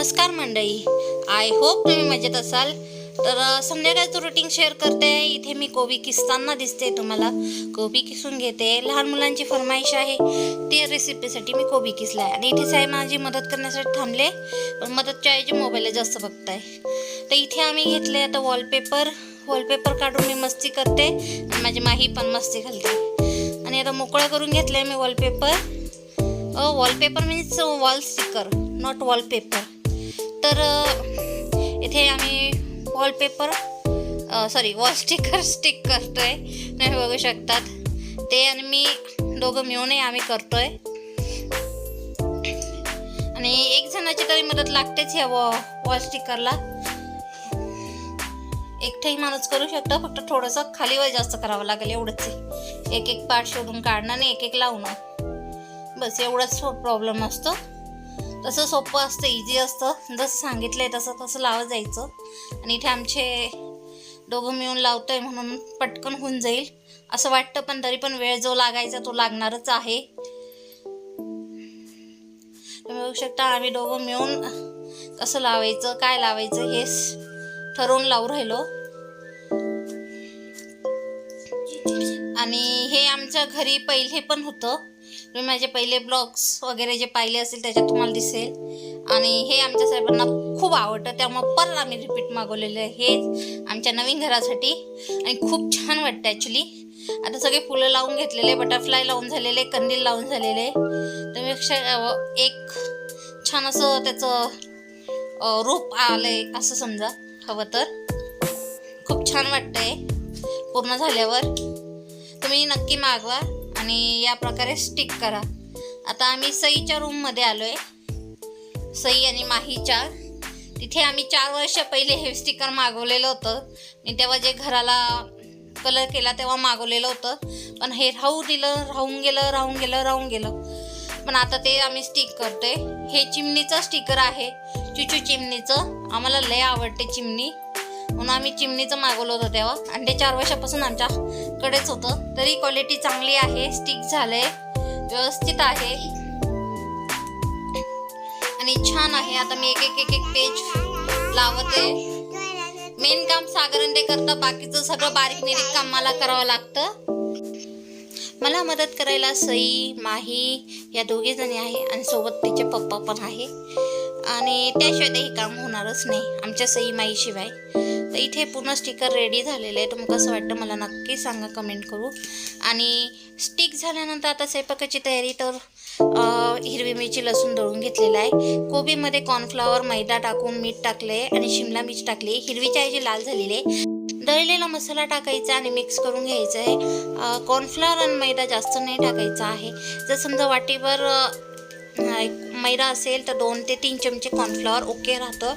नमस्कार मंडळी. I hope तुम्ही मजेत असाल. तर संध्याकाळचं रुटीन शेअर करते. इथे मी कोबी किसताना दिसते तुम्हाला. कोबी किसून घेते. लहान मुलांची फरमाईश आहे. ते रेसिपीसाठी मी कोबी किसला आहे आणि इथे साहेब माझी मदत करण्यासाठी थांबले. पण मदतच्या ऐवजी मोबाईलला जास्त बघताय. तर इथे आम्ही घेतले आता वॉलपेपर वॉलपेपर काढून मी मस्ती करते. आणि माझी माही पण मस्ती घालते आणि आता मोकळा करून घेतलं आहे मी wallpaper wallpaper means wall sticker not wallpaper तर इथे आम्ही wallpaper sorry wall sticker stick करतो आहे तुम्ही बघू शकतात. ते आणि मी दोघं मिळूनही आम्ही करतो आहे आणि एक जणाची तरी मदत लागतेच ह्या वॉ वॉल स्टिकरला एकटाही माणूस करू शकतो फक्त थोडंसं खाली वर जास्त करावं लागेल एवढंच आहे. एक एक पार्ट शोधून काढणं आणि एक एक लावणं. बस एवढाच प्रॉब्लेम असतो. तसं सोपं असतं इझी असतं. जसं सांगितलं आहे तसं तसं लावत जायचं. आणि इथे आमचे दोघं मिळून लावतोय म्हणून पटकन होऊन जाईल. असं वाटतं पण तरी पण वेळ जो लागायचा तो लागणारच आहे. तुम्ही बघू शकता आम्ही दोघं मिळून कसं लावायचं काय लावायचं हे ठरवून लावून राहिलो. आणि हे आमच्या घरी पहिले पण होतं. तुम्ही माझे पहिले ब्लॉग्स वगैरे जे पाहिले असेल त्याच्यात तुम्हाला दिसेल. आणि हे आमच्या साहेबांना खूप आवडतं त्यामुळं परत आम्ही रिपीट मागवलेलं आहे. हे आमच्या नवीन घरासाठी. आणि खूप छान वाटतं ॲक्च्युली आता सगळे फुलं लावून घेतलेले बटरफ्लाय लावून झालेले कंदील लावून झालेले. तुम्ही एक छान असं त्याचं रूप आलंय असं समजा. हवं तर. खूप छान वाटतंय. पूर्ण झाल्यावर तुम्ही नक्की मागवा. आणि या प्रकारे स्टिक करा. आता आम्ही सईच्या रूममध्ये आलो आहे सई आणि माहीच्या तिथे आम्ही चार वर्ष पहिले हे स्टिकर मागवलेलं होतं. मी तेव्हा जे घराला कलर केला तेव्हा मागवलेलं होतं. पण हे राहू दिलं राहून गेलं राहून गेलं राहून गेलं. पण आता ते आम्ही स्टिक करतोय. हे चिमणीचं स्टिकर आहे. चुचू चिमणीचं. आम्हाला लय आवडते चिमणी. म्हणून आम्ही चिमणीचं मागवलं होतं तेव्हा. आणि ते चार वर्षापासून आमच्याकडेच होतं. तरी क्वालिटी चांगली आहे स्टिक झालंय व्यवस्थित आहे. आणि छान आहे. आता मी एक एक एक एक पेज लावते. मेन काम सागरंडे करता. बाकीचं सगळं बारीक निरीक काम मला करावं लागतं. मला मदत करायला सई माही या दोघे जणी आहे. आणि सोबत तिचे पप्पा पण आहे. आणि त्याशिवाय ते हे काम होणारच नाही. आमच्या सई माईशिवाय इथे पूर्ण स्टिकर रेडी झालेलं आहे. तुम्हाला कसं वाटतं मला नक्की सांगा कमेंट करू. आणि स्टिक झाल्यानंतर आता स्वयंपाकाची तयारी तर हिरवी मिरची लसूण दळून घेतलेला आहे. कोबीमध्ये कॉर्नफ्लॉवर मैदा टाकून मीठ टाकले आणि शिमला मिरची टाकली. हिरवी चायची लाल झालेली आहे. दळलेला मसाला टाकायचा आणि मिक्स करून घ्यायचा आहे. कॉर्नफ्लॉवर आणि मैदा जास्त नाही टाकायचा आहे. जर समजा वाटीवर एक मैदा असेल तर दोन ते तीन चमचे कॉर्नफ्लॉवर ओके राहतं.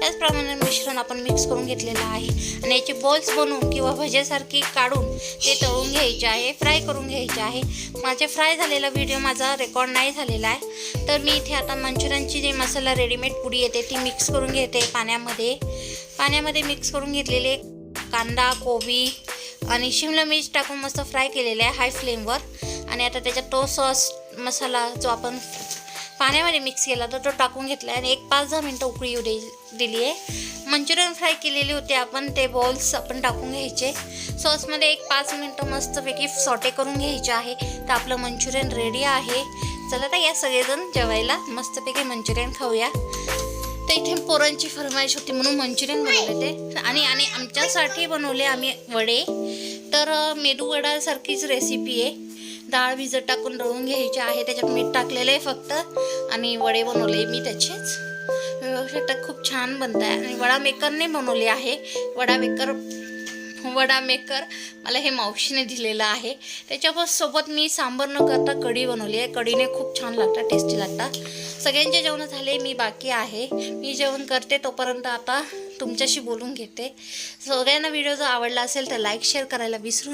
त्याचप्रमाणे मिश्रण आपण मिक्स करून घेतलेलं आहे. आणि याचे बॉल्स बनवून किंवा भजेसारखी काढून ते तळून घ्यायचे आहे फ्राय करून घ्यायचे आहे. माझे फ्राय झालेला व्हिडिओ माझा रेकॉर्ड नाही झालेला आहे. तर मी इथे आता मंचुरियनची जी मसाला रेडीमेड पुडी येते ती मिक्स करून घेते पाण्यामध्ये. पाण्यामध्ये मिक्स करून घेतलेले कांदा कोबी आणि शिमला मिर्च टाकून मस्त फ्राय केलेले आहे हाय फ्लेमवर आणि आता त्याच्यात तो सॉस मसाला जो आपण पाण्यामध्ये मिक्स केला तर तो टाकून घेतला आणि एक पाच दहा मिनटं उकळी येऊ दे दिली आहे. मंचुरियन फ्राय केलेले होते आपण ते बॉल्स आपण टाकून घ्यायचे. सॉसमध्ये एक पाच मिनटं मस्तपैकी सॉटे करून घ्यायचे आहे. तर आपलं मंचुरियन रेडी आहे. चला तर या सगळेजण जेवायला मस्तपैकी मंचुरियन खाऊया. तर इथे पोरांची फरमाईश होती म्हणून मंचुरियन बनवले ते. आणि आणि आमच्यासाठी बनवले आम्ही वडे. तर मेदू वडासारखीच रेसिपी आहे. डाळ भिजत टाकून दळून घ्यायची आहे. त्याच्यात मीठ टाकलेलं आहे फक्त. आणि वडे बनवले मी त्याचेच. व्यवस्थित खूप छान बनत आहे आणि वडा मेकरने बनवले आहे. वडा मेकर वडा मेकर मला हे मावशीने दिलेलं आहे. त्याच्यासोबत मी सांबर न करता कढी बनवली आहे. कढीने खूप छान लागतात टेस्टी लागतात. सगळ्यांचे जेवण झाले मी बाकी आहे. मी जेवण करते तोपर्यंत आता तुमच्याशी बोलून घेते. सगळ्यांना व्हिडिओ जर आवडला असेल तर लाईक शेअर करायला विसरू